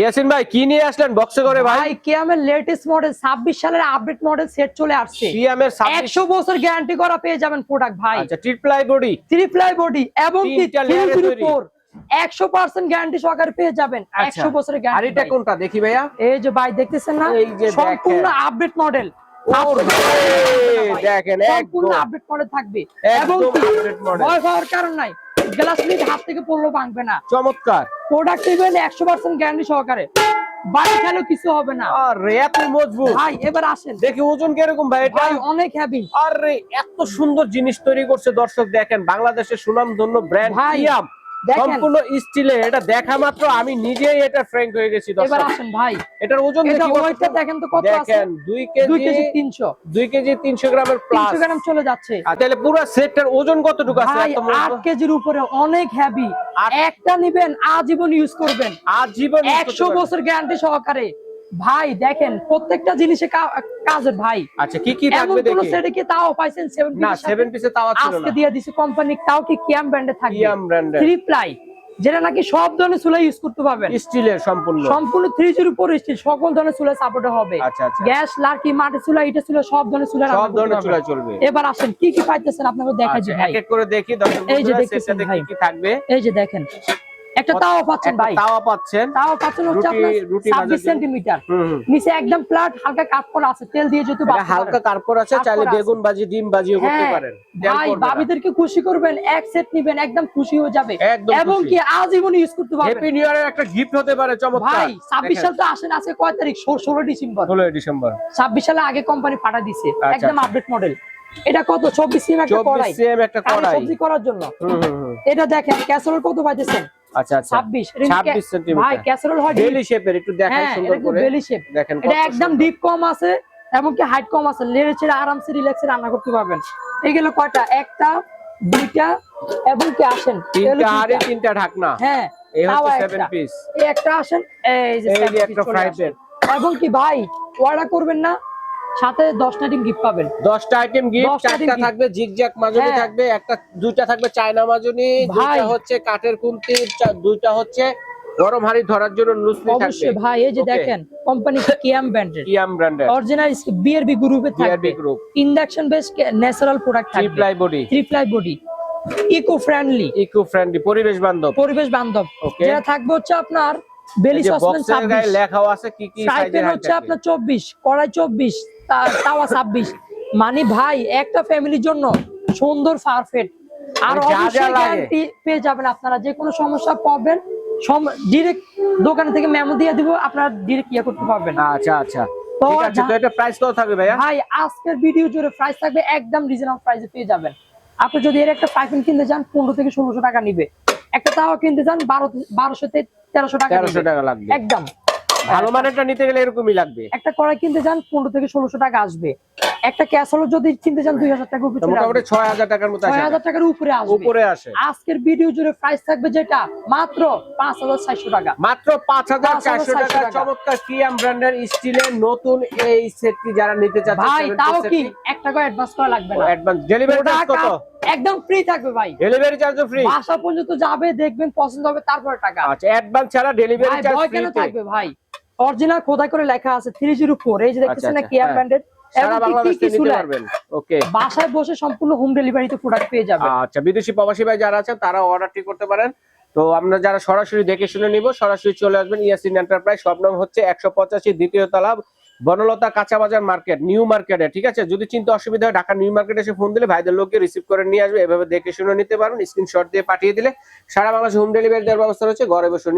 ইয়াসিন ভাই কি নিয়ে আসলেন বক্সে করে ভাই? ভাই কিয়ামের লেটেস্ট মডেল 26 সালের আপডেট মডেল সেট চলে আসছে। সিএমের 100 বছর গ্যারান্টি করা পেয়ে যাবেন প্রোডাক্ট ভাই। আচ্ছা triply body three ply body এবং কি তিনটা layer এ 304 100% গ্যারান্টি সহকারে পেয়ে যাবেন 100 বছরের আচ্ছা। আর এটা কোনটা দেখি ভাইয়া? এই যে ভাই দেখতেছেন না? এই যে সম্পূর্ণ আপডেট মডেল দেখেন সম্পূর্ণ একদম আপডেট মডেল থাকবে এবং update model। ভয় পাওয়ার কারণ নাই। গ্লাস হাত থেকে পড়লেও ভাঙবে না। চমৎকার। প্রোডাক্ট ইভেন একশো পার্সেন্ট গ্যারান্টি সহকারে। বাড়ি খেলেও কিছু হবে না। আর এত মজবুত। ভাই এবার আসেন। দেখি ওজন কীরকম ভাই এটা? অনেক হেভি আরে এত সুন্দর জিনিস তৈরি করছে দর্শক দেখেন বাংলাদেশের সুনামধন্য ব্র্যান্ড ইয়াম। সম্পূর্ণ স্টিলের এটা দেখা মাত্র আমি নিজেই এটা ফ্র্যাঙ্ক হয়ে গেছি এবার আসেন ভাই। এটার ওজন এটা ওয়েটটা দেখেন তো কত আছে? দেখেন কেজি কেজি তিনশো। দুই কেজি তিনশো গ্রামের প্লাস গ্রাম চলে যাচ্ছে। তাহলে পুরো সেটটার ওজন কতটুকু আছে? এত? আট কেজির উপরে অনেক হ্যাভি আট- একটা নিবেন আজীবন ইউজ করবেন। আজীবন use করতে একশো পারবেন। বছর গ্যারান্টি সহকারে। ভাই দেখেন প্রত্যেকটা জিনিসে কা- কাজের ভাই। আচ্ছা কি কি এমন থাকবে দেখি? সেটে কি তাও পাইছেন? সেভেন না সেভেন পিসে তাওয়া ছিল আজকে না। দিয়ে দিছে কোম্পানি তাও কি কিয়াম ব্র্যান্ডে থাকবে? কিয়াম ব্র্যান্ডের থ্রি প্লাই যেটা নাকি সব ধরনের চুলা ইউজ করতে পারবেন। স্টিলের সম্পূর্ণ। সম্পূর্ণ থ্রি জিরো ফোর স্টিল সকল ধরনের চুলা সাপোর্ট হবে। আচ্ছা আচ্ছা। গ্যাস লাকি মাটি চুলা এটা চুলা সব ধরনের চুলা সব ধরনের চুলা চলবে। এবার আসেন কি কি পাইতেছেন আপনাকে দেখা আচ্ছা ভাই। এক এক করে দেখি দর্শক এই যে দেখতেছেন কি কি থাকবে। এই যে দেখেন একটা তাও পাচ্ছেন ভাই। তাওয়া পাচ্ছেন। পাচ্ছেন হচ্ছে আপনার রুটি ভাজার ছাব্বিশ জন্য। সেন্টিমিটার। হুম হুম। নিচে একদম ফ্ল্যাট হালকা কাট করা আছে তেল দিয়ে যেহেতু হালকা আছে চাইলে বেগুন ভাজি ডিম ভাজিও করতে হ্যাঁ, পারেন। ভাই ভাবিদেরকে খুশি করবেন এক সেট নিবেন একদম খুশি হয়ে যাবে। এবং কি আজীবন ইউজ করতে পারবেন। হ্যাপি নিউ ইয়ারের একটা গিফট হতে পারে চমৎকার। ভাই ছাব্বিশ সাল তো আসেন আছে কয় তারিখ? ষোলো ডিসেম্বর। 16 ডিসেম্বর। ছাব্বিশ সালে আগে কোম্পানি পাঠা আচ্ছা, একদম। আপডেট মডেল এটা কত? চব্বিশ সিম একটা 24 সিএম একটা কড়াই। সবজি করার জন্য। এটা দেখেন ক্যাসেরোল কত পাইতেছেন? আচ্ছা আচ্ছা। ছাব্বিশ। 26 সেন্টিমিটার। ভাই ক্যাসেরোল হয় বেলি শেপের একটু দেখাই হ্যাঁ সুন্দর করে। বেলি শেপ দেখেন এটা একদম। ডিপ কম আছে এমনকি হাইট কম আছে। লেড়ে ছেড়ে আরামসে রিল্যাক্সে রান্না করতে পারবেন। এগুলো কয়টা? একটা দুইটা এবং কি আসেন? এগুলো তিনটা হাড়ি তিনটা ঢাকনা। হ্যাঁ এই হচ্ছে 7 পিস এই একটা আসেন এই যে এই যে seven piece একটা ফ্রাই প্যান এবং কি ভাই অর্ডার করবেন না? সাথে দশটা ডিম গিফট পাবেন। 10টা আইটেম গিফট চারটা থাকবে জিগজ্যাগ মাজনি হ্যাঁ। থাকবে একটা দুইটা থাকবে চায়না মাজনি দুইটা। হচ্ছে কাঠের কুন্তি দুইটা হচ্ছে গরম হাড়ি ধরার জন্য লুসলি থাকবে অবশ্যই ভাই এই যে দেখেন কোম্পানি কিয়াম ব্র্যান্ডের কিয়াম ব্র্যান্ডের অরিজিনাল বিআরবি গ্রুপে থাকবে। BRB group induction base natural product three থাকবে। Ply body three ply body eco friendly eco friendly পরিবেশ বান্ধব। পরিবেশ বান্ধব. যেটা থাকবে হচ্ছে আপনার বেলি এই সসপ্যান বক্সের গায়ে 26 লেখাও আছে কি কি সাইজের হচ্ছে আপনার 24 কড়াই 24 তাওয়া 26 মানে ভাই একটা ফ্যামিলির জন্য সুন্দর পারফেক্ট আর মানে অবশ্যই গ্যারান্টি পেয়ে যাবেন আপনারা। যে কোনো সমস্যা পাবেন ডিরেক্ট দোকান থেকে মেমো দিয়ে দিব আপনারা ডিরেক্ট ইয়ে করতে পারবেন। আচ্ছা আচ্ছা। ঠিক আছে তো এটা প্রাইস কত থাকবে ভাইয়া? ভাই আজকের ভিডিও জুড়ে প্রাইস থাকবে একদম রিজনেবল প্রাইসে পেয়ে যাবেন। আপনি যদি এর একটা পাইপিং কিনতে যান পনেরো থেকে ষোলোশো টাকা নিবে। একটা তাওয়া কিনতে যান বারো বারোশো তেরোশো টাকা তেরোশো টাকা লাগবে। একদম। ভালো মানেরটা নিতে গেলে এরকমই লাগবে। একটা কড়াই কিনতে যান পনেরো থেকে ষোলোশো টাকা আসবে। একটা ক্যাসেলও যদি কিনতে যান দুই হাজার টাকা উপরে মোটামুটি আসবে। ছয় হাজার টাকার মতো ছয় আসে হাজার টাকার উপরে আসবে। উপরে আসে। আজকের ভিডিও জুড়ে প্রাইস থাকবে যেটা? মাত্র পাঁচ হাজার চারশো টাকা। মাত্র পাঁচ হাজার চারশো 5,400 টাকা। চমৎকার কিয়াম ব্র্যান্ডের স্টিলের নতুন এই সেটটি যারা নিতে চাচ্ছে ভাই তাও কি? এক টাকা অ্যাডভান্স করা লাগবে না। অ্যাডভান্স ডেলিভারি চার্জ কত? একদম ফ্রি থাকবে ভাই। ডেলিভারি চার্জও ফ্রি বাসা পর্যন্ত যাবে দেখবেন পছন্দ হবে তারপরে টাকা। আচ্ছা অ্যাডভান্স ছাড়া ডেলিভারি চার্জ ফ্রি থাকবে ভাই? অরিজিনাল খোদাই করে লেখা আছে? থ্রি জিরো ফোর এই যে দেখতেছেন না আচ্ছা, কিয়াম হ্যাঁ। ব্র্যান্ডেড সারা বাংলাদেশ নিতে পারবেন। ওকে বাসায় বসে সম্পূর্ণ হোম ডেলিভারিতে প্রোডাক্ট পেয়ে যাবে আচ্ছা বিদেশি প্রবাসী ভাই যারা আছেন তারা অর্ডারটি করতে পারেন। তো আমরা যারা সরাসরি দেখে শুনে নিব সরাসরি চলে আসবেন ইয়াসিন এন্টারপ্রাইজ সব নাম হচ্ছে একশো পঁচাশি দ্বিতীয় তলা বনলতা কাঁচা বাজার মার্কেট নিউ মার্কেটে ঠিক আছে? যদি চিন্তা অসুবিধা হয় ঢাকা নিউ মার্কেটে এসে ফোন দিলে ভাইদের লোককে রিসিভ করে নিয়ে আসবে। এভাবে দেখে শুনে নিতে পারবেন স্ক্রিনশট দিয়ে পাঠিয়ে দিলে সারা বাংলাদেশে হোম ডেলিভারি দেওয়ার ব্যবস্থা রয়েছে। ঘরে বসে